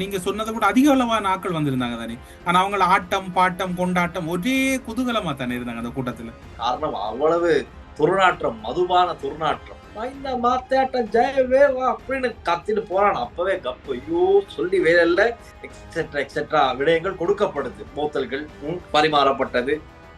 நீங்க சொன்னதை விட அதிக அளவான ஆட்கள் வந்திருந்தாங்க தானே. ஆனா அவங்கள ஆட்டம் பாட்டம் கொண்டாட்டம் ஒரே குதூகலமா தானே இருந்தாங்க அந்த கூட்டத்துல. காரணம் அவ்வளவு துர்நாற்றம் மதுபான துர்நாற்றம். இந்த மாத்தாட்டம் ஜெயவே வா அப்படின்னு கத்திட்டு போறான். அப்பவே கப்பு ஐயோ சொல்லி வேலையில எக்ஸெட்ரா எக்ஸெட்ரா விடயங்கள் கொடுக்கப்படுது. போத்தல்கள் பரிமாறப்பட்டது.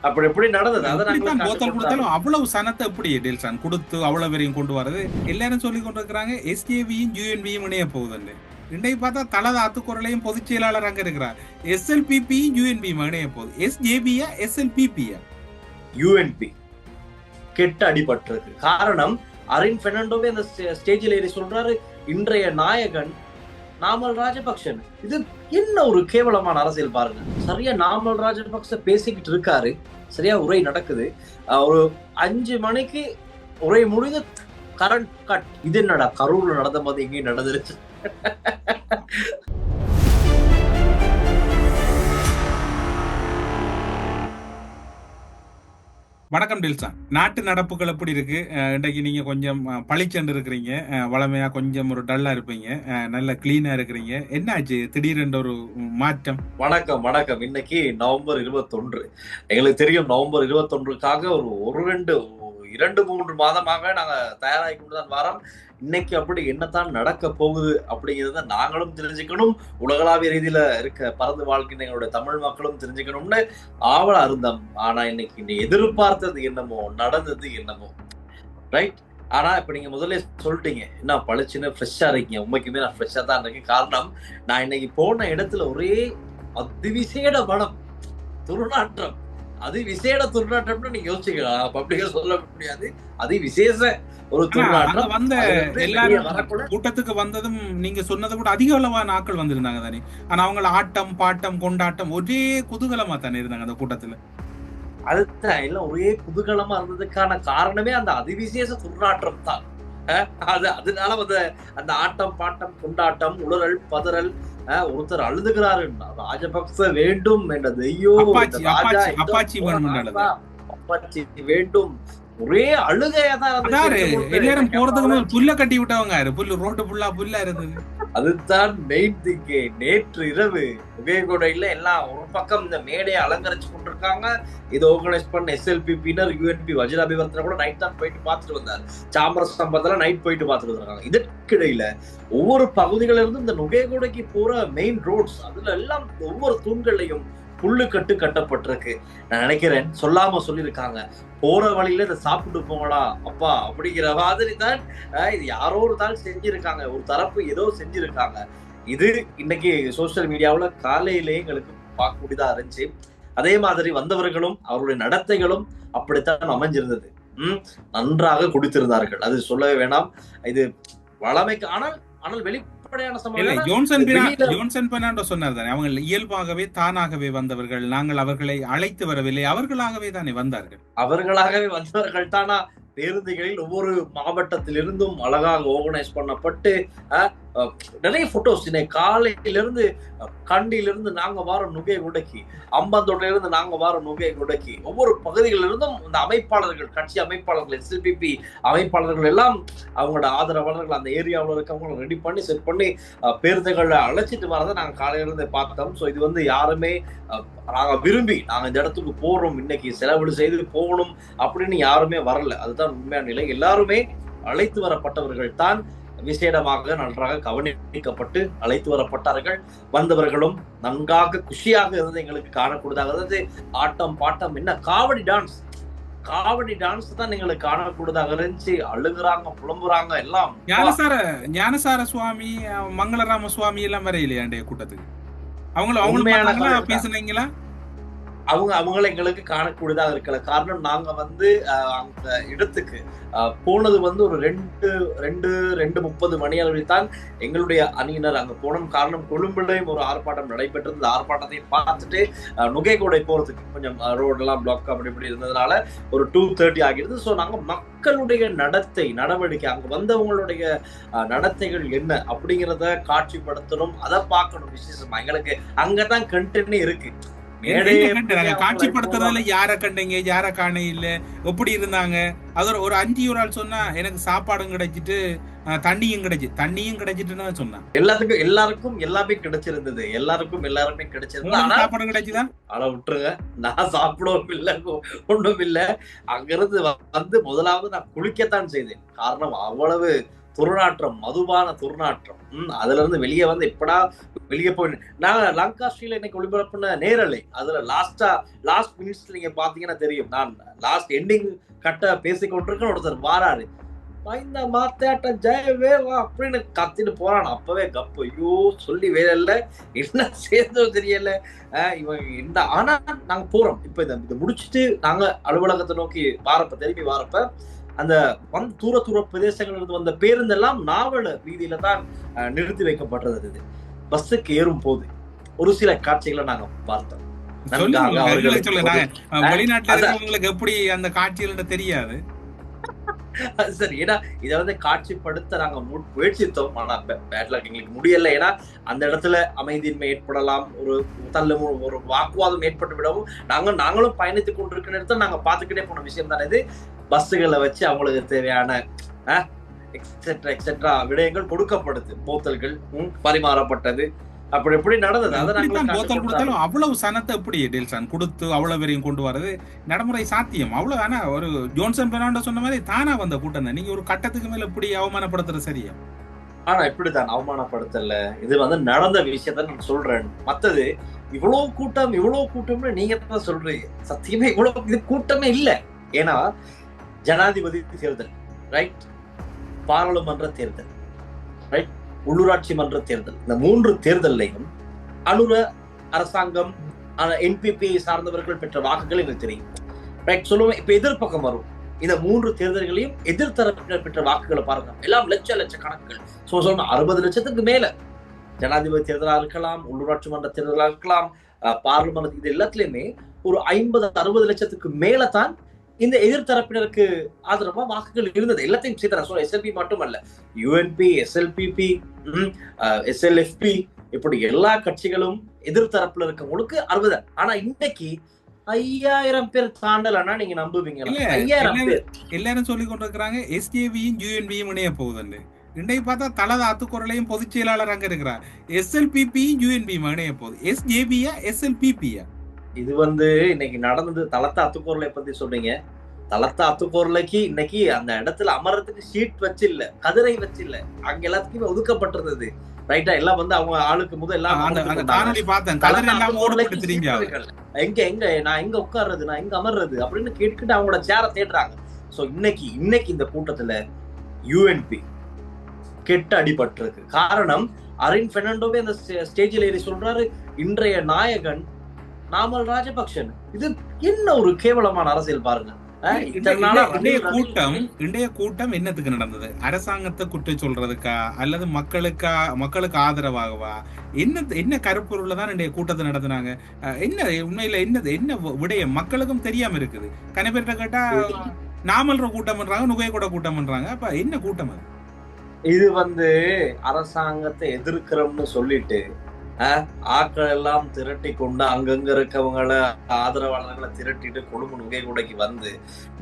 அப்படி எப்படி நடந்தது. அதை இப்படித்தான் நாங்க போத்தல் கொடுத்தாலும். அவ்வளவு சனத்தை எப்படி டெல்சான் கொடுத்து அவ்வளவு பேரையும் கொண்டு வரது எல்லாரும் சொல்லி கொண்டு இருக்கிறாங்க எஸ்ஜேவியும் யூஎன்பியும் இணைய போகுதுன்னு இன்றைக்கு பார்த்தா தலத அத்துக்குறளையும் பொதுச் செயலாளர் அங்க இருக்கிறார். எஸ்எல்பிபி யூஎன்பி மகனே போகுது எஸ்ஜேபியா எஸ்எல்பிபியா யூஎன்பி கெட்ட அடிபட்டிருக்கு. காரணம் அரின் பெர்னாண்டோவே அந்த ஸ்டேஜில் ஏறி சொல்றாரு இன்றைய நாயகன் நாமல் ராஜபக்சன் இது என்ன ஒரு கேவலமான அரசியல் பாருங்க. சரியா நாமல் ராஜபக்ச பேசிக்கிட்டு இருக்காரு. சரியா உரை நடக்குது. ஒரு அஞ்சு மணிக்கு உரை முடிந்து கரண்ட் கட் இது என்னடா கரூர்ல நடந்த மாதிரி எங்கேயும் நடந்துருச்சு. வணக்கம் டில்சான் நாட்டு நடப்புகள் எப்படி இருக்கு? அஹ் இன்றைக்கு நீங்க கொஞ்சம் அஹ், இருக்கிறீங்க. வளமையா கொஞ்சம் ஒரு டல்லா இருப்பீங்க. நல்ல கிளீனா இருக்கிறீங்க. என்னாச்சு? திடீரென்ற ஒரு மாற்றம்? வணக்கம் வணக்கம். இன்னைக்கு நவம்பர் இருபத்தொன்று. எங்களுக்கு தெரியும் நவம்பர் இருபத்தொன்றுக்காக ஒரு ஒரு ரெண்டு இரண்டு மூன்று மாதமாக நாங்க தயாராகி கொண்டு தான் வரோம். இன்னைக்கு அப்படி என்னத்தான் நடக்க போகுது அப்படிங்கிறத நாங்களும் தெரிஞ்சுக்கணும். உலகளாவிய ரீதியில இருக்க பறந்து வாழ்க்கின்ற எங்களுடைய தமிழ் மக்களும் தெரிஞ்சுக்கணும்னு ஆவல அருந்தம். ஆனா இன்னைக்கு நீ எதிர்பார்த்தது என்னமோ நடந்தது என்னமோ. ரைட் ஆனா இப்ப நீங்க முதல்ல சொல்லிட்டீங்க என்ன பளிச்சுன்னு ஃப்ரெஷ்ஷா இருக்கீங்க. உண்மைக்குமே நான் ஃப்ரெஷ்ஷா தான் இருக்கேன். காரணம் நான் இன்னைக்கு போன இடத்துல ஒரே அதிவிசேட மனம் துருநாற்றம் அது விசேட துர்நாற்றம்னு நீங்க யோசிக்கலாம் பப்ளிக்கா சொல்ல முடியாது. அது விசேஷ ஒரு துர்நாற்றம். வந்த எல்லாரும் கூட்டத்துக்கு வந்ததும் நீங்க சொன்னதை விட அதிக அளவான ஆட்கள் வந்திருந்தாங்க தானே. ஆனா அவங்கள ஆட்டம் பாட்டம் கொண்டாட்டம் ஒரே குதூகலமா தானே இருந்தாங்க அந்த கூட்டத்துல. அதுதான் எல்லாம் ஒரே குதூகலமா இருந்ததுக்கான காரணமே அந்த அதிவிசேஷ துர்நாற்றம் தான். அது அதனால வந்து அந்த ஆட்டம் பாட்டம் கொண்டாட்டம் உளறல் பதறல் ஒருத்தர் அழுதுகிறாரு ராஜபக்ச வேண்டும் என்றது ஐயோ அப்பாச்சி, வேண்டும். ஒரே அழுகையா தான்? எல்லாரும் போறதுக்கு புல்ல கட்டி விட்டவங்க புல்லு ரோட்டு புல்லா புல்லா இருந்தது. அதுதான் மெயின் திங்கே நேற்று இரவு. உபயகோடையில எல்லாம் ஒரு பக்கம் இந்த மேடையை அலங்கரிச்சு கொண்டிருக்காங்க. இது ஆர்கனைஸ் பண்ண எஸ்எல்பி பின்னர் யூஎன்பி வஜ்ராபிவர்த்தனை கூட நைட் தான் போயிட்டு பார்த்துட்டு வந்தார். சாமரஸ் சம்பத்துல நைட் போயிட்டு பார்த்துட்டு வந்திருக்காங்க. இதற்கிடையில ஒவ்வொரு பகுதிகளிலிருந்து இந்த நுகைகோடைக்கு போற மெயின் ரோட்ஸ் அதுல எல்லாம் ஒவ்வொரு தூண்கள்லையும் புல்லு கட்டு கட்டப்பட்டிருக்கு. நான் நினைக்கிறேன் சொல்லாம சொல்லியிருக்காங்க. போற வழியில இதை சாப்பிட்டு போங்களா அப்பா அப்படிங்கிற மாதிரி தான் இது யாரோ ஒரு தாள் செஞ்சிருக்காங்க. ஒரு தரப்பு ஏதோ செஞ்சிருக்காங்க. இது இன்னைக்கு சோசியல் மீடியாவுல காலையிலேயே எங்களுக்கு பார்க்கக்கூடியதா இருந்துச்சு. அதே மாதிரி வந்தவர்களும் அவருடைய நடத்தைகளும் அப்படித்தான் அமைஞ்சிருந்தது. உம் நன்றாக குடித்திருந்தார்கள். அது சொல்லவே வேணாம். இது வளமைக்கு ஆனால் ஆனால் வெளி சொன்னார் தானே அவங்க இயல்பாகவே தானாகவே வந்தவர்கள் நாங்கள் அவர்களை அழைத்து வரவில்லை அவர்களாகவே தானே வந்தார்கள். அவர்களாகவே வந்தவர்கள் தானா? பேருந்துகளில் ஒவ்வொரு மாவட்டத்திலிருந்தும் அழகாக ஆர்கனைஸ் பண்ணப்பட்டு நிறைய போட்டோஸ் இன்னைக்கு காலையிலிருந்து கண்டியிலிருந்து நாங்க வாரம் நுகை உடக்கி அம்பந்தோட்டையில இருந்து நாங்க வாரம் நுகை உடக்கி ஒவ்வொரு பகுதிகளிலிருந்தும் இந்த அமைப்பாளர்கள் கட்சி அமைப்பாளர்கள் எஸ்எல்பிபி அமைப்பாளர்கள் எல்லாம் அவங்களோட ஆதரவாளர்கள் அந்த ஏரியாவில் இருக்கவங்களை ரெடி பண்ணி செட் பண்ணி பேருந்துகளை அழைச்சிட்டு வரதை நாங்க காலையில இருந்து பார்த்தோம். ஸோ இது வந்து யாருமே நாங்கள் நாங்க விரும்பி நாங்க இந்த இடத்துக்கு போறோம் இன்னைக்கு செலவு செய்து போகணும் அப்படின்னு யாருமே வரல. அதுதான் உண்மையான நிலை. எல்லாருமே அழைத்து வரப்பட்டவர்கள் தான் விசேடமாக நன்றாக கவனிக்கப்பட்டு அழைத்து வரப்பட்டார்கள். வந்தவர்களும் நன்காக குஷியாக இருந்து எங்களுக்கு காணக்கூடியதாக அதாவது ஆட்டம் பாட்டம் என்ன காவடி டான்ஸ் காவடி டான்ஸ் தான் எங்களுக்கு காணக்கூடியதாக இருந்துச்சு. அழுகுறாங்க புலம்புறாங்க எல்லாம். ஞானசார ஞானசார சுவாமி மங்களராம சுவாமி எல்லாம் வரையிலையா கூட்டத்துக்கு? அவங்கள அவங்களும் கதை. பேசுனீங்களா? அவங்க அவங்கள எங்களுக்கு காணக்கூடியதாக இருக்கல. காரணம் நாங்க வந்து அந்த இடத்துக்கு போனது வந்து ஒரு ரெண்டு ரெண்டு ரெண்டு முப்பது மணி அளவில் தான் எங்களுடைய அணியினர் அங்க போனோம். காரணம் கொழும்புலையும் ஒரு ஆர்ப்பாட்டம் நடைபெற்றது அந்த ஆர்ப்பாட்டத்தை பார்த்துட்டு நுகைகோடை போறதுக்கு கொஞ்சம் ரோடெல்லாம் பிளாக் அப்படி இப்படி இருந்ததுனால ஒரு டூ தேர்ட்டி ஆகிடுது. ஸோ நாங்க மக்களுடைய நடத்தை நடவடிக்கை அங்க வந்தவங்களுடைய நடத்தைகள் என்ன அப்படிங்கிறத காட்சிப்படுத்தணும். அதை பார்க்கணும் விசேஷமா. எங்களுக்கு அங்கதான் கண்டென்ட் இருக்கு. காட்சிப்படுத்துறதுல யார கண்டீங்க யார காண இல்ல எப்படி இருந்தாங்க? அது ஒரு- அஞ்சு ஒரு ஆள் சொன்னா எனக்கு சாப்பாடும் கிடைச்சிட்டு தண்ணியும் கிடைச்சு தண்ணியும் கிடைச்சிட்டுன்னு சொன்னான். எல்லாத்துக்கும் எல்லாருக்கும் எல்லாமே கிடைச்சிருந்தது. எல்லாருக்கும் எல்லாருமே கிடைச்சிருந்தது. ஆனா சாப்பாடு கிடைச்சுதான் அளவு விட்டுருங்க. நான் சாப்பிடவும் இல்லை ஒண்ணும் இல்லை. அங்கிருந்து வந்து முதலாவது நான் குளிக்கத்தான் செய்தேன். காரணம் அவ்வளவு துர்நாற்றம் மதுபான துர்நாற்றம். ம், அதுல இருந்து வெளியே வந்து எப்படா வெளியே போய் நாங்க ஸ்ரீல இன்னைக்கு ஒளிபரப்புன நேரலை. அதுல லாஸ்டா லாஸ்ட் மினிட்ஸ் நீங்க பாத்தீங்கன்னா தெரியும். நான் லாஸ்ட் எண்டிங் கட்ட பேசிக்கொண்டிருக்கேன் ஒருத்தர் வாராரு. இந்த மாத்தாட்ட ஜெயவே வா அப்படின்னு கத்திட்டு போறான். அப்பவே கப்பு. ஐயோ சொல்லி வேலை இல்லை. என்ன சேர்ந்தோ தெரியல. ஆஹ் இவன் இந்த ஆனா நாங்க போறோம். இப்ப இதை முடிச்சுட்டு நாங்க அலுவலகத்தை நோக்கி வாரப்ப திரும்பி வாரப்ப அந்த வந்த தூர தூர பிரதேசங்கள்ல இருந்து வந்த பேருந்தெல்லாம் நாவல வீதியில தான் நிறுத்தி வைக்கப்பட்டிருந்தது இது பஸ்ஸுக்கு ஏறும் போது ஒரு சில காட்சிகளை நாங்க பார்த்தோம். வெளிநாட்டுல எப்படி அந்த காட்சிகள் தெரியாது. சரி ஏன்னா இதை வந்து காட்சிப்படுத்த நாங்க முயற்சித்தோம். ஆனா பேட்லாக் எங்களுக்கு முடியல. ஏன்னா அந்த இடத்துல அமைதியின்மை ஏற்படலாம் ஒரு தள்ளு ஒரு வாக்குவாதம் ஏற்பட்டு விடவும் நாங்க நாங்களும் பயணித்துக் கொண்டிருக்கிற இடத்துல நாங்க பாத்துக்கிட்டே போன விஷயம் தானே இது. பஸ்ஸுகளை வச்சு அவங்களுக்கு தேவையான எக்ஸெட்ரா எக்ஸெட்ரா விடயங்கள் கொடுக்கப்படுது. போத்தல்கள் பரிமாறப்பட்டது. அப்படி எப்படி நடந்தது. போத்தல் கொடுத்தாலும் அவ்வளவு சனத்தை எப்படி டெல்சான் கொடுத்து அவ்வளவு பேரையும் கொண்டு வரது நடைமுறை சாத்தியம். அவ்வளவு ஆனா ஒரு ஜோன்சன் பெர்னாண்டோ சொன்ன மாதிரி தானா வந்த கூட்டம் தான் நீங்க ஒரு கட்டத்துக்கு மேல இப்படி அவமானப்படுத்துறது சரியா? ஆனா இப்படிதான் அவமானப்படுத்தல. இது வந்து நடந்த விஷயத்த நான் சொல்றேன். மத்தது இவ்வளவு கூட்டம் இவ்வளவு கூட்டம்னு நீங்க தான் சொல்றீங்க. சத்தியமே இவ்வளவு இது கூட்டமே இல்ல. ஏன்னா ஜனாதிபதி தேர்தல் ரைட் பாராளுமன்ற தேர்தல் ரைட் உள்ளூராட்சி மன்ற தேர்தல். இந்த மூன்று தேர்தலையும் அனுர அரசாங்கம் என்பிபி சார்ந்தவர்கள் பெற்ற வாக்குகள் எனக்கு தெரியும். ரைட் சொல்லுவோம் இப்ப எதிர்ப்பக்கம் வரும். இந்த மூன்று தேர்தல்களையும் எதிர்த்தரப்பினர் பெற்ற வாக்குகளை பாருங்க. எல்லாம் லட்ச லட்ச கணக்குகள். ஸோ சொல்லணும் அறுபது லட்சத்துக்கு மேல. ஜனாதிபதி தேர்தலாக இருக்கலாம் உள்ளூராட்சி மன்ற தேர்தலாக இருக்கலாம் பார்லிமெண்ட் இது எல்லாத்துலயுமே ஒரு ஐம்பது அறுபது லட்சத்துக்கு மேல தான் இந்த எதிர்த்தரப்பினருக்கு ஆதரவா வாக்குகள் இருந்தது. எல்லாத்தையும் சேர்த்து சொல்ல எஸ்எல்பி மட்டுமல்ல. யூஎன்பி எஸ்எல்பிபி எஸ்எல்எஃப்பி இப்படி எல்லா கட்சிகளும் எதிர்த்தரப்புல இருக்கவங்களுக்கு அறுபது. ஆனா இன்னைக்கு ஐயாயிரம் பேர் தாண்டலன்னா நீங்க நம்புவீங்களா இல்ல, ஐயாயிரம். பேர். எல்லாரும் சொல்லி கொண்டிருக்கிறாங்க எஸ்ஜேவியும் யூஎன்பியும் இணைய போகுதுன்னு. இன்றைக்கு பார்த்தா தலத அத்துக்குறளையும் பொதுச் செயலாளர் அங்க இருக்கிறார். எஸ்எல்பிபியும் யூஎன்பியும் இணைய போகுது. எஸ்ஜேபியா எஸ்எல்பிபியா இது வந்து இன்னைக்கு நடந்தது தலத்த அத்துக்கோரலை பத்தி சொல்றீங்க. தலத்த அத்துக்கோரலைக்கு இன்னைக்கு அந்த இடத்துல அமர்றதுக்கு ஷீட் வச்சு இல்ல கதிரை வச்சு இல்ல அங்க எல்லாத்துக்குமே ஒதுக்கப்பட்டிருந்தது. ரைட்டா எல்லாம் வந்து அவங்க ஆளுக்கு முதல் எல்லாம். எங்க எங்க நான் எங்க உட்கார்றது? நான் எங்க அமர்றது? அப்படின்னு கேட்டுக்கிட்டு அவங்களோட சேர தேடுறாங்க. சோ இன்னைக்கு இன்னைக்கு இந்த கூட்டத்துல யூஎன்பி கெட்ட அடிபட்டிருக்கு. காரணம் அரின் பெர்னாண்டோவே அந்த ஸ்டேஜில் ஏறி சொல்றாரு இன்றைய நாயகன் நாமல் ராஜபக்சன் இது என்ன ஒரு கேவலமான அரசியல் பாருங்க. இன்றைய கூட்டம் ரணில் இன்றைய கூட்டம் என்னத்துக்கு நடந்தது? அரசாங்கத்தை குற்றம் சொல்றதுக்கா? அல்லது மக்களுக்கா மக்களுக்கு ஆதரவாகவா? என்ன என்ன கருப்பொருள்ல தான் இன்றைய கூட்டத்தை நடத்துனாங்க? என்ன உண்மையில என்னது என்ன விடயம்? மக்களுக்கும் தெரியாம இருக்குது. கனபேர்ட்ட கேட்டா நாமல்ற கூட்டம் பண்றாங்க நுகை கூட கூட்டம் பண்றாங்க. அப்ப என்ன கூட்டம் அது? இது வந்து அரசாங்கத்தை எதிர்க்கிறோம்னு சொல்லிட்டு ஆக்கள் ஆட்கள் எல்லாம் திரட்டி கொண்டு அங்கங்க இருக்கவங்களை ஆதரவாளர்களை திரட்டிட்டு கொழும்பு நுகை கூடைக்கு வந்து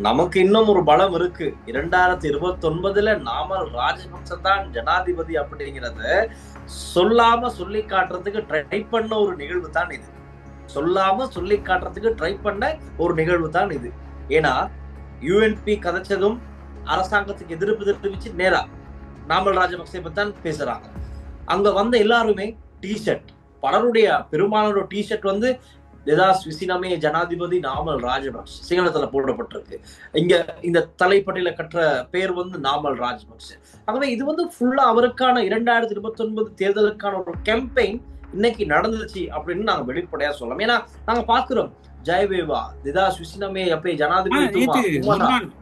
நமக்கு இன்னும் ஒரு பலம் இருக்கு. இரண்டாயிரத்தி இருபத்தி ஒன்பதுல நாம ராஜபக்ச தான் ஜனாதிபதி அப்படிங்கிறத சொல்லாம சொல்லி காட்டுறதுக்கு ட்ரை பண்ண ஒரு நிகழ்வு தான் இது. சொல்லாம சொல்லி காட்டுறதுக்கு ட்ரை பண்ண ஒரு நிகழ்வு தான் இது. ஏன்னா யூஎன்பி கதைச்சதும் அரசாங்கத்துக்கு எதிர்ப்பு தெரிவிச்சு நேரா நாமல் ராஜபக்சே பத்தி தான் பேசுறாங்க. அங்க வந்த எல்லாருமே டிஷர்ட் பலருடைய பெரும்பாலான டிஷர்ட் வந்து திதாஸ் விசினமே ஜனாதிபதி நாமல் ராஜபக்ஷ. சிங்களத்துல போடப்பட்டிருக்கு. இங்க இந்த தலைப்பட்டியல கற்ற பேர் வந்து நாமல் ராஜபக்ஷ. ஆகவே இது வந்து ஃபுல்லா அவருக்கான இரண்டாயிரத்தி இருபத்தி ஒன்பது தேர்தலுக்கான ஒரு கேம்பெயின் இன்னைக்கு நடந்துச்சு அப்படின்னு நாங்க வெளிப்படையா சொல்லலாம். ஏன்னா நாங்க பாக்குறோம் ஜெயவேவா விசினமே அப்படி ஆனா, ஜனாதிபதி.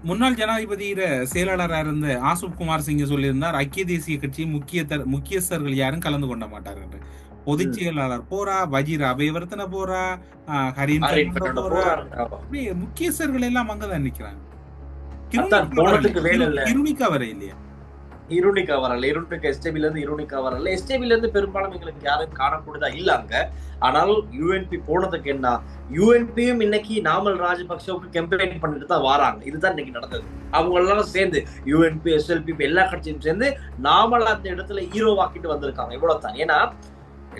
முன்னாள் ஜனாதிபதியில செயலாளராக இருந்த ஆசுப் குமார் சிங்க சொல்லியிருந்தார் ஐக்கிய தேசிய கட்சி முக்கிய முக்கியஸ்தர்கள் யாரும் கலந்து கொள்ள மாட்டார் என்று பொதுச் செயலாளர் போறா வஜீர் அபயவர்த்தன போறா ஹரீன் போறா முக்கியஸ்தர்கள் எல்லாம் அங்கதான் நிக்கிறாங்க. கிருமிக்கா வர இல்லையா இருனிக்கா வரல இருனிக்கா எஸ்டேபில இருந்து இருனிக்கா வரல எஸ்டேபில இருந்து பெரும்பாலும் எங்களுக்கு யாரும் காணக்கூடியதா இல்ல அங்க. ஆனால் யூஎன்பி போனதுக்கு என்ன யூஎன்பியும் இன்னைக்கு நாமல் ராஜபக்சவுக்கு கம்ப்ளைண்ட் பண்ணிட்டு தான் வராங்க. இதுதான் இன்னைக்கு நடந்தது. அவங்க எல்லாம் சேர்ந்து யூஎன்பி எஸ்எல்பி எல்லா கட்சியும் சேர்ந்து நாமல் அந்த இடத்துல ஹீரோவாக்கிட்டு வந்திருக்காங்க. இவ்வளவு தான் ஏன்னா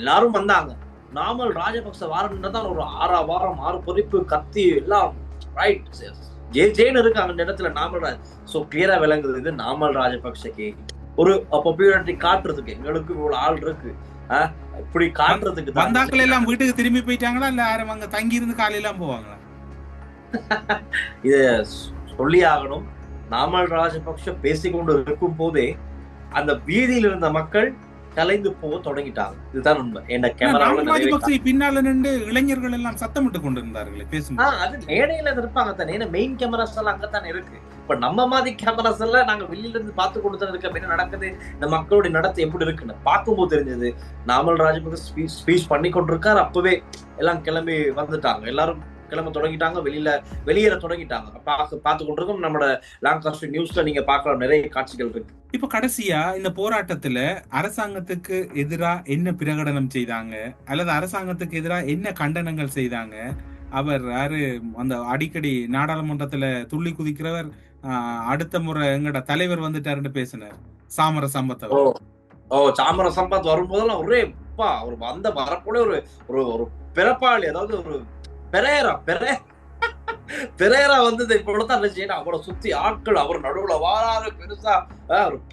எல்லாரும் வந்தாங்க. நாமல் ராஜபக்ச வாரம்னா தான் ஒரு ஆறா வாரம் ஆறு பொறிப்பு கத்தி எல்லாம். ரைட் ஜே ஜேன்னு இருக்கு அந்த இடத்துல நாமல் ஸோ கிளியரா விளங்குது இது நாமல் ராஜபக்சக்கு ஒரு பாப்புலாரிட்டி காட்டுறதுக்கு எங்களுக்கு இவ்வளவு ஆள் இருக்கு. இப்படி காட்டுறதுக்கு தான். வந்தாக்கள் எல்லாம் வீட்டுக்கு திரும்பி போயிட்டாங்களா? இல்ல யாரும் அங்க தங்கி இருந்து காலையெல்லாம் போவாங்களா? இத சொல்லி ஆகணும். நாமல் ராஜபக்ஷ பேசிக்கொண்டு இருக்கும் போதே அந்த வீதியில் இருந்த மக்கள் கலைந்து போக தொடங்கிட்டாங்க. இதுதான் உண்மை. என்ன கேமரா பின்னால நின்று இளைஞர்கள் எல்லாம் சத்தமிட்டு கொண்டிருந்தார்களே பேசும் அது மேடையில இருப்பாங்க தானே. ஏன்னா மெயின் கேமராஸ் எல்லாம் அங்கத்தானே இருக்கு. இப்ப நம்ம மாதிரி கேமராஸ் எல்லாம் நாங்க வெளியில இருந்து பார்த்து கொடுத்துட்டு இருக்க என்ன நடக்குது? இந்த மக்களுடைய நடத்தை எப்படி இருக்குன்னு பார்க்கும்போது தெரிஞ்சது. நாமல் ராஜபக்ச ஸ்பீச் பண்ணி கொண்டிருக்காரு. அப்பவே எல்லாம் கிளம்பி வந்துட்டாங்க. எல்லாரும் கிளம்ப தொடங்கிட்டாங்க வெளியில வெளியேற தொடங்கிட்டாங்க. பார்க்க பார்த்து கொண்டிருக்கோம் நம்மளோட லாங்காஸ்ட் நியூஸ்ல நீங்க பார்க்கலாம் நிறைய காட்சிகள் இருக்கு. இப்ப கடைசியா இந்த போராட்டத்துல அரசாங்கத்துக்கு எதிரா என்ன பிரகடனம் செய்தாங்க? அல்லது அரசாங்கத்துக்கு எதிரா என்ன கண்டனங்கள் செய்தாங்க? அவர் யாரு அந்த அடிக்கடி நாடாளுமன்றத்துல துள்ளி குதிக்கிறவர் அடுத்த முறை எங்கட தலைவர் வந்துட்டாருன்னு பேசினார் சாமர சம்பத்தவர் ஓ ஓ சாமர சம்பத் வரும்போதெல்லாம் ஒரே அப்பா அவர் வந்த ஒரு ஒரு ஒரு பிறப்பாளி அதாவது ஒரு பெரேரா பெரே. பெரேரா வந்து இப்பொழுதுதான் நினைச்சேன் அவரை சுத்தி ஆட்கள் அவர் நடுவுல வாராரு பெருசா.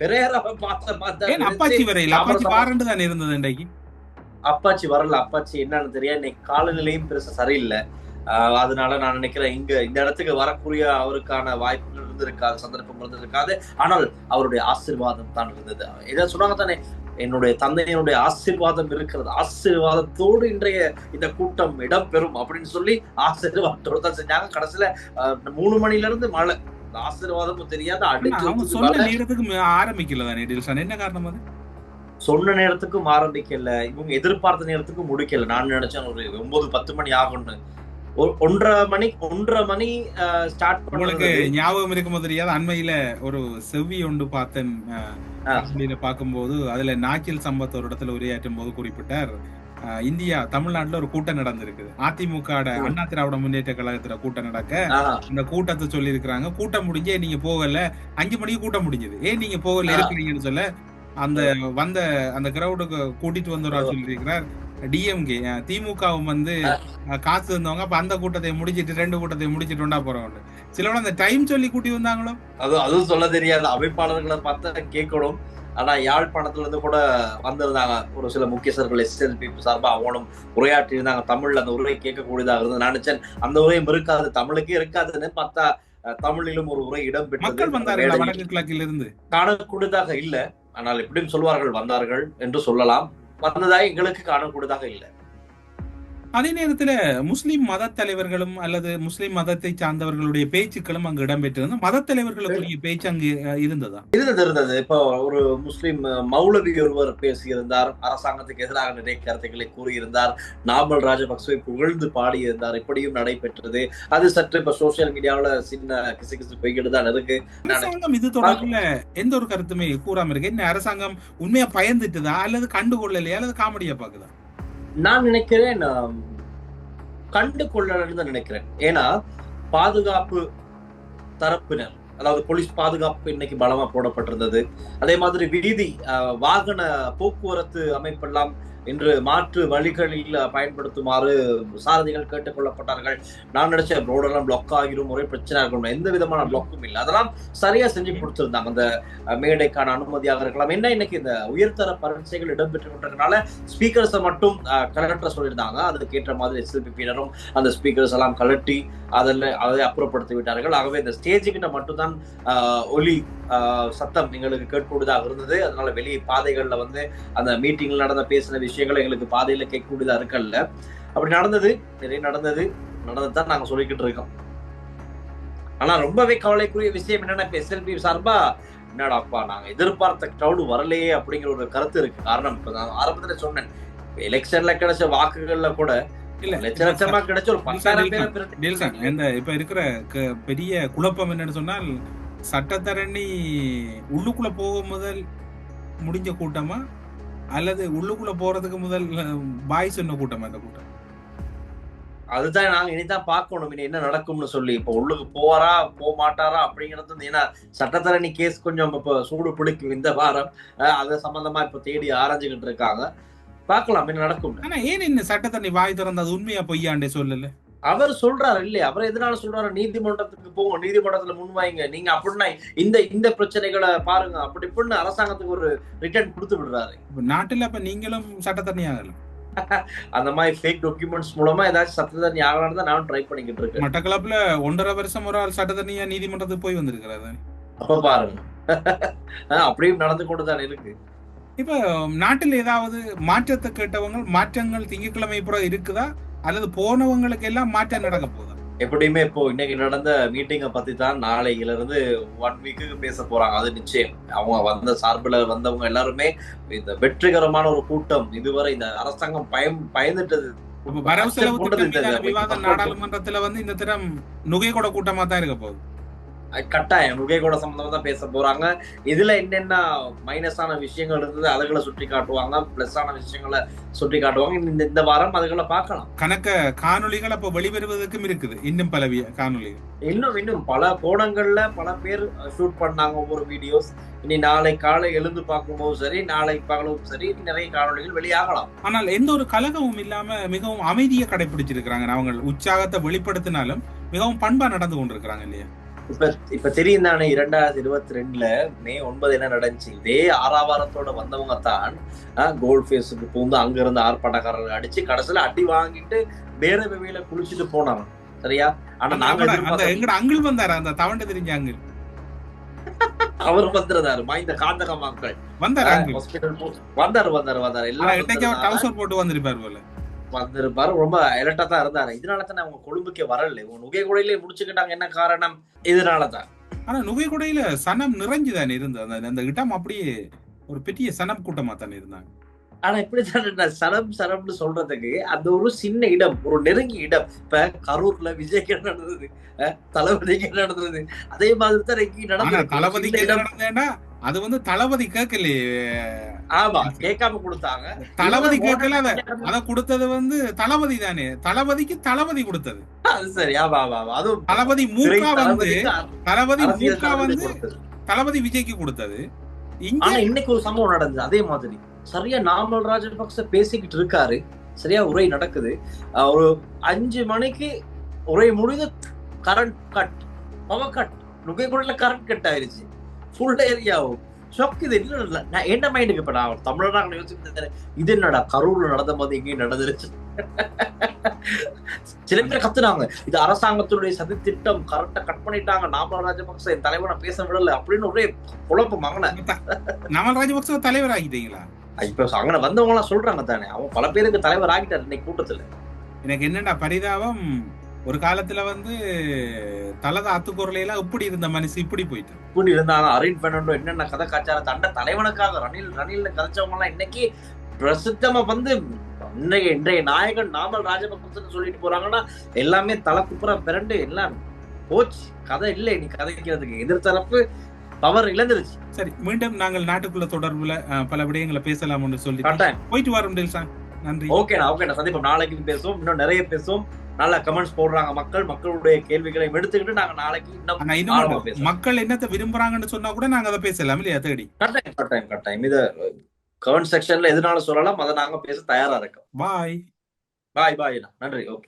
பெரேராவை பார்த்த ஏன் அப்பாச்சி மாதிரி வரையில் அப்பாச்சி பாரண்டு தானே இருந்தது அப்பாச்சி வரல. அப்பாச்சி என்னன்னு தெரியாது. இன்னைக்கு காலநிலையும் பெருசா சரியில்லை. அதனால நான் நினைக்கிறேன் இங்க இந்த இடத்துக்கு வரக்கூடிய அவருக்கான வாய்ப்புகள் இருந்திருக்காது சந்தர்ப்பம் இருந்திருக்காது. ஆனால் அவருடைய ஆசீர்வாதம் தான் இருந்தது. இதை சொன்னாங்க தானே என்னுடைய தந்தையினுடைய ஆசீர்வாதம் இருக்கிறது. ஆசீர்வாதத்தோடு இன்றைய இந்த கூட்டம் இடம்பெறும் அப்படின்னு சொல்லி ஆசீர்வாதத்தோடு தான் செஞ்சாங்க. கடைசியில மூணு மணில இருந்து மழை. ஆசீர்வாதமும் தெரியாத அடிச்சு சொன்ன. நேரத்துக்கு ஆரம்பிக்கல தானே என்ன காரணம் அது? சொன்ன நேரத்துக்கும் ஆரம்பிக்கல. இவங்க எதிர்பார்த்த நேரத்துக்கும் முடிக்கல. நான் நினைச்சேன் ஒரு ஒன்பது பத்து மணி ஆகும்னு. ஒன்றரை மணி ஒன்றரை மணி ஸ்டார்ட் உங்களுக்கு ஞாபகம் இருக்குமோ தெரியாது. அண்மையில ஒரு செவ்வி ஒன்று பார்த்தேன். பார்க்கும்போது அதுல நாக்கில் சம்பத் ஒரு இடத்துல உரையாற்றும் போது குறிப்பிட்டார். இந்தியா தமிழ்நாட்டுல ஒரு கூட்டம் நடந்திருக்குது. அதிமுக. அண்ணா திராவிட முன்னேற்ற கழகத்துல கூட்டம் நடக்க இந்த கூட்டத்தை சொல்லி இருக்கிறாங்க கூட்டம் முடிஞ்சே நீங்க போகல. அஞ்சு மணிக்கு கூட்டம் முடிஞ்சது. ஏன் நீங்க போகல. இருக்கிறீங்கன்னு சொல்ல அந்த வந்த அந்த கிரௌடுக்கு கூட்டிட்டு வந்த ஒரு ஆள் சொல்லியிருக்கிறார். டிஎம்கே திமுகவும் வந்து காசு வந்தவங்க அப்ப அந்த கூட்டத்தை முடிச்சிட்டு ரெண்டு கூட்டத்தை முடிச்சிட்டு வந்தா போறோம் சிலவங்க அந்த டைம் சொல்லி கூட்டி வந்தாங்களோ? அது அதுவும் சொல்ல தெரியாது. அமைப்பாளர்களை பார்த்தா கேட்கணும். ஆனா யாழ்ப்பாணத்துல இருந்து கூட வந்திருந்தாங்க. ஒரு சில முக்கியஸ்தர்கள் எஸ்எல்பி சார்பா அவங்களும் உரையாற்றி இருந்தாங்க தமிழ்ல அந்த உரை கேட்கக்கூடியதாக இருந்தது. நான் நினைச்சேன் அந்த உரையும் இருக்காது. தமிழுக்கே இருக்காதுன்னு பார்த்தா தமிழிலும் ஒரு உரை இடம் மக்கள் பெற்றது வந்தார்கள் கிழக்கில் இருந்து காணக்கூடியதாக இல்ல. ஆனால் எப்படியும் சொல்வார்கள் வந்தார்கள் என்று சொல்லலாம். வந்ததாக எங்களுக்கு காணக்கூடியதாக இல்லை. அதே நேரத்துல முஸ்லிம் மத தலைவர்களும் அல்லது முஸ்லிம் மதத்தை சார்ந்தவர்களுடைய பேச்சுக்களும் அங்கு இடம்பெற்றிருந்தது. மத தலைவர்களுக்குரிய பேச்சு அங்கு இருந்ததா? இருந்தது இருந்தது. இப்போ ஒரு முஸ்லிம் மௌலவி ஒருவர் பேசியிருந்தார். அரசாங்கத்துக்கு எதிராக நிறைய கருத்துக்களை கூறியிருந்தார். நாமல் ராஜபக்சவை புகழ்ந்து பாடியிருந்தார். இப்படியும் நடைபெற்றது. அது சற்று இப்ப சோசியல் மீடியாவுல சின்ன கிசு கிசு போய்கிட்டு தான் இருக்கு. அரசாங்கம் இது தொடர்பில் எந்த ஒரு கருத்துமே கூறாம இருக்கு? என்ன அரசாங்கம் உண்மையா பயந்துட்டுதா? அல்லது கண்டுகொள்ளலையா? அல்லது காமெடியா பாக்குதா நான் நினைக்கிறேன் கண்டு கொள்ளலன்னு தான் நினைக்கிறேன். ஏன்னா பாதுகாப்பு தரப்பினர் அதாவது போலீஸ் பாதுகாப்பு இன்னைக்கு பலமா போடப்பட்டிருந்தது. அதே மாதிரி வீதி வாகன போக்குவரத்து அமைப்பெல்லாம் இன்று மாற்று வழிகளில் பயன்படுத்துமாறு சாரதிகள் கேட்டுக் கொள்ளப்பட்டார்கள் நான் நினைச்ச ரோடெல்லாம் பிளாக் ஆகிரும் ஒரே பிரச்சனை இருக்கும். எந்த விதமான பிளாக்கும் இல்லை. அதெல்லாம் சரியா செஞ்சு கொடுத்திருந்தாங்க. அந்த மேடைக்கான அனுமதியாக இருக்கலாம். என்ன இன்னைக்கு இந்த உயர்தர பரீட்சைகள் இடம்பெற்று கொண்டிருக்கனால ஸ்பீக்கர்ஸை மட்டும் கலெக்டர் சொல்லியிருந்தாங்க. அதுக்கு ஏற்ற மாதிரி எஸ்எல்பியினரும் அந்த ஸ்பீக்கர்ஸ் எல்லாம் கலட்டி அதில் அதை அப்புறப்படுத்தி விட்டார்கள். ஆகவே இந்த ஸ்டேஜ் கிட்ட மட்டும்தான் ஒலி சத்தம் எங்களுக்கு கேட்கக்கூடியதாக இருந்தது. அதனால வெளியே பாதைகள்ல வந்து அந்த மீட்டிங்ல நடந்த பேசின விஷயங்கள் எங்களுக்கு பாதையில கேட்கக்கூடியதா இருக்கல்ல. அப்படி நடந்தது நிறைய நடந்தது நடந்ததுதான் நாங்க சொல்லிக்கிட்டு இருக்கோம். ஆனா ரொம்பவே கவலைக்குரிய விஷயம் என்னன்னா இப்ப எஸ்எல்பி சார்பா என்னடாப்பா நாங்க எதிர்பார்த்த கிரௌடு வரலையே அப்படிங்கிற ஒரு கருத்து இருக்கு. காரணம் இப்ப நான் ஆரம்பத்துல சொன்னேன். எலெக்ஷன்ல கிடைச்ச வாக்குகள்ல கூட இல்ல லட்ச லட்சமா கிடைச்ச ஒரு டேல்சன் இந்த இப்ப இருக்கிற பெரிய குழப்பம் என்னன்னு சொன்னால் சட்டத்தரணி உள்ளுக்குள்ள போக முதல் முடிஞ்ச கூட்டமா அல்லது உள்ளுக்குள்ள போறதுக்கு முதல் பாய் சொன்ன கூட்டமா இந்த கூட்டம். அதுதான் நாங்க இனிதான் பார்க்கணும் இனி என்ன நடக்கும்னு சொல்லி. இப்போ உள்ளுக்கு போவாரா போக மாட்டாரா அப்படிங்கிறது வந்து ஏன்னா சட்டத்தரணி கேஸ் கொஞ்சம் இப்போ சூடு பிடிக்கும் இந்த வாரம். அது சம்பந்தமா இப்ப தேடி ஆராய்ஞ்சுக்கிட்டு இருக்காங்க. பார்க்கலாம் என்ன நடக்கும் ஆனா ஏன் இந்த சட்டத்தரணி வாய் திறந்து அது உண்மையா பொய்யாண்டே சொல்லல? அவர் சொல்றாரு இல்லையா? அவர் எதனால சொல்றாரு? நீதிமன்றத்துக்கு போங்க நீதிமன்றத்துல முன்வாங்க நீங்க அப்படின்னா இந்த இந்த பிரச்சனைகளை பாருங்க. அப்படி இப்படின்னு அரசாங்கத்துக்கு ஒரு ரிட்டர்ன் கொடுத்து விடுறாரு. இப்ப நாட்டுல அப்ப நீங்களும் சட்டத்தரணி ஆகலாம் அந்த மாதிரி ஃபேக் டாக்குமெண்ட்ஸ் மூலமா ஏதாச்சும் சத்தத்தை ஆகலாம்னு தான் நானும் ட்ரை பண்ணிக்கிட்டு இருக்கேன். மட்டக்களப்புல ஒன்றரை வருஷம் ஒரு ஆள் சட்டத்தரணியா நீதிமன்றத்துக்கு போய் வந்திருக்கிறாரு. அப்ப பாருங்க. அப்படியும் நடந்து கொண்டுதான் இருக்கு. இப்ப நாட்டில் ஏதாவது மாற்றத்தை கேட்டவங்க மாற்றங்கள் திங்கட்கிழமை புற இருக்குதா? அல்லது போனவங்களுக்கு எல்லாம் மாற்றம் நடக்க போகுதா? எப்படியுமே இப்போ இன்னைக்கு நடந்த மீட்டிங்கை பத்தி தான் நாளையில இருந்து ஒன் வீக்குக்கு பேச போறாங்க. அது நிச்சயம். அவங்க வந்த சார்பில் வந்தவங்க எல்லாருமே இந்த வெற்றிகரமான ஒரு கூட்டம் இதுவரை இந்த அரசாங்கம் பயம் பயந்துட்டது. வரவு செலவு நாடாளுமன்றத்துல வந்து இந்த தினம் நுகைகொட கூட்டமா தான் இருக்க போகுது. கட்டாயம். நுகை கூட சம்பந்தமா தான் பேச போறாங்க. இதுல என்னென்ன மைனஸான விஷயங்கள் இருந்தது அதுகளை சுட்டி காட்டுவாங்க. பிளஸ் ஆன விஷயங்களை சுட்டி காட்டுவாங்க. இந்த இந்த வாரம் அதுகளை பார்க்கலாம். கணக்க காணொளிகள் அப்ப வெளிவருவதற்கும் இருக்குது. இன்னும் பல காணொளிகள். இன்னும் இன்னும் பல கோணங்கள்ல பல பேர் ஷூட் பண்ணாங்க ஒவ்வொரு வீடியோஸ் இனி நாளை காலை எழுந்து பார்க்கும்போது சரி நாளை பகலும் சரி நிறைய காணொளிகள் வெளியாகலாம். ஆனால் எந்த ஒரு கலகமும் இல்லாம மிகவும் அமைதியை கடைபிடிச்சிருக்கிறாங்க அவங்க உற்சாகத்தை வெளிப்படுத்தினாலும் மிகவும் பண்பா நடந்து கொண்டிருக்கிறாங்க இல்லையா? இப்ப இப்ப தெரியும் தானே இரண்டாயிரத்தி இருபத்தி ரெண்டுல மே ஒன்பது என்ன நடந்துச்சு? இதே ஆறாவாரத்தோட வந்தவங்க தான் கோல்ட் ஃபேஸுக்கு பூந்து அங்க இருந்த ஆர்ப்பாட்டக்காரர்கள் அடிச்சு கடைசியில அடி வாங்கிட்டு வேற வெவையில குளிச்சுட்டு போனாங்க. சரியா? ஆனா நாங்க எங்கட அங்கிள் வந்தாரு? அந்த தவண்ட தெரிஞ்ச அங்கிள். அவர் வந்துருந்தாரு. மைந்த காந்தக மக்கள். வந்தாரு ஹாஸ்பிட்டல் வந்தாரு வந்தாரு வந்தாரு. எல்லாம் போட்டு வந்திருப்பாரு போல. வந்திருப்பாரு. ரொம்ப எலர்ட்டா தான் இருந்தாரு. இதனால தானே அவங்க கொழும்புக்கே வரல. இவங்க நுகை குடையிலே முடிச்சுக்கிட்டாங்க. என்ன காரணம்? இதனாலதான் ஆனா நுகைக்குடையில சனம் நிறைஞ்சுதானே இருந்தது. அந்த இடம் அப்படியே ஒரு பெரிய சனம் கூட்டமா தானே இருந்தாங்க. ஆனா இப்படித்தான் சரம் சரம்னு சொல்றதுக்கு அந்த ஒரு சின்ன இடம் ஒரு நெருங்கிய இடம். இப்ப கரூர்ல விஜய்க்கு நடந்தது? தளபதிக்கு நடந்தது? அதே மாதிரி தான் இங்க நடந்தது தளபதிக்கு. நடந்தேன்னா அது வந்து தளபதி கேட்கலையே. ஆமா கேட்காம கொடுத்தாங்க. தளபதி கேட்கல அத அத கொடுத்தது வந்து தளபதி தானே. தளபதிக்கு தளபதி கொடுத்தது. அது சரி ஆமா ஆமா. அதுவும் தளபதி மூக்கா வந்து தளபதி மூக்கா வந்து. தளபதி விஜய்க்கு கொடுத்தது. ஆனா இன்னைக்கு ஒரு சம்பவம் நடந்தது அதே மாதிரி. சரியா நாமல் ராஜபக்ச பேசிக்கிட்டு இருக்காரு. சரியா உரை நடக்குது. ஒரு அஞ்சு மணிக்கு உரை முடிந்து கரண்ட் கட் பவர் கட் நுகைக்குள்ள கரண்ட் கட் ஆயிருச்சு. ஃபுல் ஏரியாவும். ஷாக் இது இல்ல நான் என்ன மைண்டுக்கு இப்ப நான் தமிழ்நாடு யோசிக்கிறேன் இது என்னடா கரூர்ல நடந்த மாதிரி இங்கேயும் நடந்துருச்சு. சில பேர் கத்துனாங்க. இது அரசாங்கத்துடைய சதி திட்டம் கரெக்டா கட் பண்ணிட்டாங்க. நாமல் ராஜபக்ச என் தலைவனை பேச விடல அப்படின்னு ஒரே குழப்பம் மகன நமல் ராஜபக்ச தலைவர் ஆகிட்டீங்களா? இப்ப அங்க வந்தவங்க எல்லாம் சொல்றாங்க தானே. அவன் பல பேருக்கு தலைவர் ஆகிட்டார் இன்னைக்கு கூட்டத்துல. எனக்கு என்னடா பரிதாபம்? ஒரு காலத்துல வந்து தலத அத்துக்குரலையெல்லாம் இப்படி இருந்த மனுஷன் இப்படி போயிட்டு இப்படி இருந்தாங்க அரின் பெர்னாண்டோ என்னென்ன கதை காய்ச்சார தண்ட தலைவனுக்காக ரணில் ரணில் கதைச்சவங்க எல்லாம் இன்னைக்கு பிரசித்தமா வந்து இன்றைய இன்றைய நாயகன் நாமல் ராஜபக்சன் சொல்லிட்டு போறாங்கன்னா எல்லாமே தலை குப்புற பிறண்டு எல்லாம் போச்சு. கதை இல்லை நீ கதைக்கிறதுக்கு. எதிர்த்தரப்பு பவர் இழந்துருச்சு. சரி மீண்டும் நாங்கள் நாட்டுக்குள்ள தொடர்புல பல விடயங்களை பேசலாம்னு சொல்லி போயிட்டு வரோம் நன்றி. ஓகேண்ணா ஓகேண்ணா. சந்தீப் நாளைக்கு பேசுவோம். இன்னும் நிறைய பேசுவோம். நல்ல கமெண்ட்ஸ் போடுறாங்க மக்கள் மக்களுடைய கேள்விகளை எடுத்துக்கிட்டு நாங்க நாளைக்கு இன்னும். மக்கள் என்னத்தை விரும்புறாங்கன்னு சொன்னா கூட நாங்க அதை பேசலாம் இல்லையா தேடி கட்டாயம் கட்டாயம் கட்டாயம் இத கமெண்ட் செக்ஷன்ல எதுனாலும் சொல்லலாம் அதை நாங்க பேச தயாரா இருக்கோம். பாய் பாய் பாய் நன்றி. ஓகே